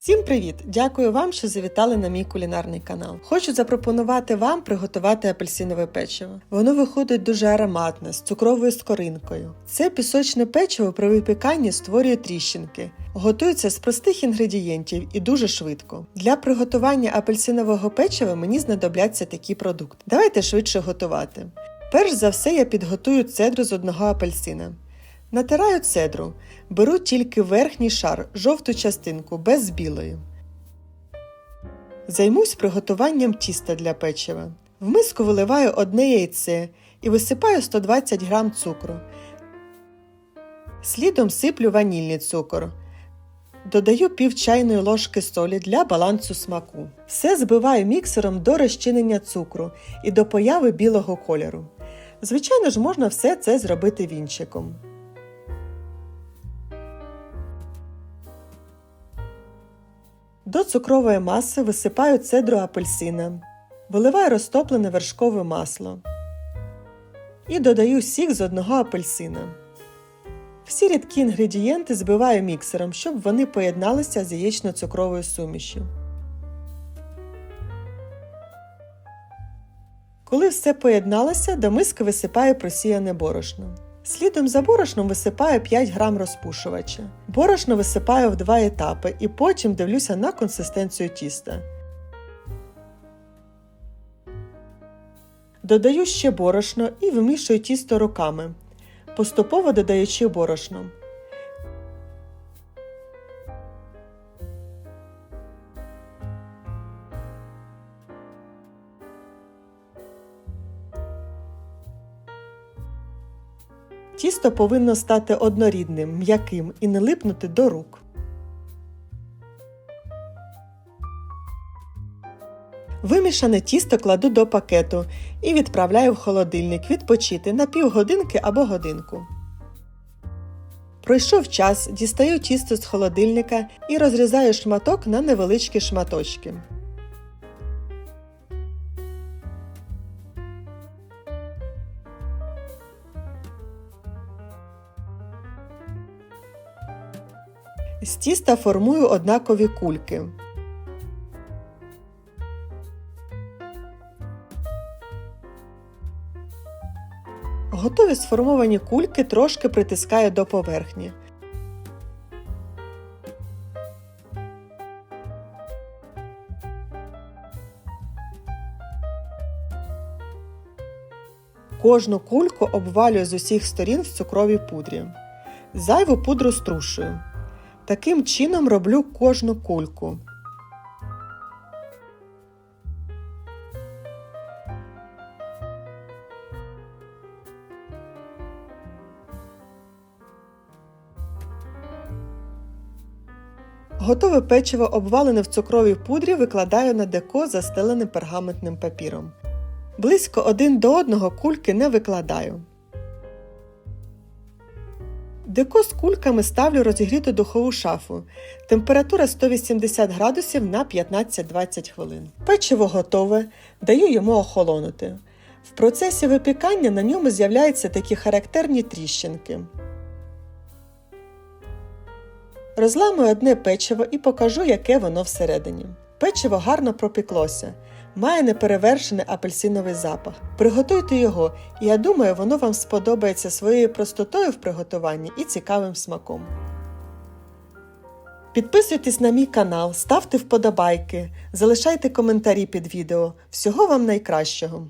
Всім привіт! Дякую вам, що завітали на мій кулінарний канал. Хочу запропонувати вам приготувати апельсинове печиво. Воно виходить дуже ароматне, з цукровою скоринкою. Це пісочне печиво при випіканні створює тріщинки. Готується з простих інгредієнтів і дуже швидко. Для приготування апельсинового печива мені знадобляться такі продукти. Давайте швидше готувати. Перш за все я підготую цедру з одного апельсина. Натираю цедру, беру тільки верхній шар, жовту частинку, без білої. Займусь приготуванням тіста для печива. В миску виливаю одне яйце і висипаю 120 г цукру. Слідом сиплю ванільний цукор. Додаю пів чайної ложки солі для балансу смаку. Все збиваю міксером до розчинення цукру і до появи білого кольору. Звичайно ж, можна все це зробити вінчиком. До цукрової маси висипаю цедру апельсина, виливаю розтоплене вершкове масло і додаю сік з одного апельсина. Всі рідкі інгредієнти збиваю міксером, щоб вони поєдналися з яєчно-цукровою сумішю. Коли все поєдналося, до миски висипаю просіяне борошно. Слідом за борошном висипаю 5 грам розпушувача. Борошно висипаю в два етапи і потім дивлюся на консистенцію тіста. Додаю ще борошно і вимішую тісто руками, поступово додаючи борошно. Тісто повинно стати однорідним, м'яким і не липнути до рук. Вимішане тісто кладу до пакету і відправляю в холодильник відпочити на півгодинки або годинку. Пройшов час, дістаю тісто з холодильника і розрізаю шматок на невеличкі шматочки. З тіста формую однакові кульки. Готові сформовані кульки трошки притискаю до поверхні. Кожну кульку обвалюю з усіх сторін в цукровій пудрі. Зайву пудру струшую. Таким чином роблю кожну кульку. Готове печиво, обвалене в цукровій пудрі, викладаю на деко, застелене пергаментним папіром. Близько один до одного кульки не викладаю. Деко з кульками ставлю розігріту духову шафу. Температура 180 градусів на 15-20 хвилин. Печиво готове, даю йому охолонути. В процесі випікання на ньому з'являються такі характерні тріщинки. Розламую одне печиво і покажу, яке воно всередині. Печиво гарно пропіклося, має неперевершений апельсиновий запах. Приготуйте його, і я думаю, воно вам сподобається своєю простотою в приготуванні і цікавим смаком. Підписуйтесь на мій канал, ставте вподобайки, залишайте коментарі під відео. Всього вам найкращого!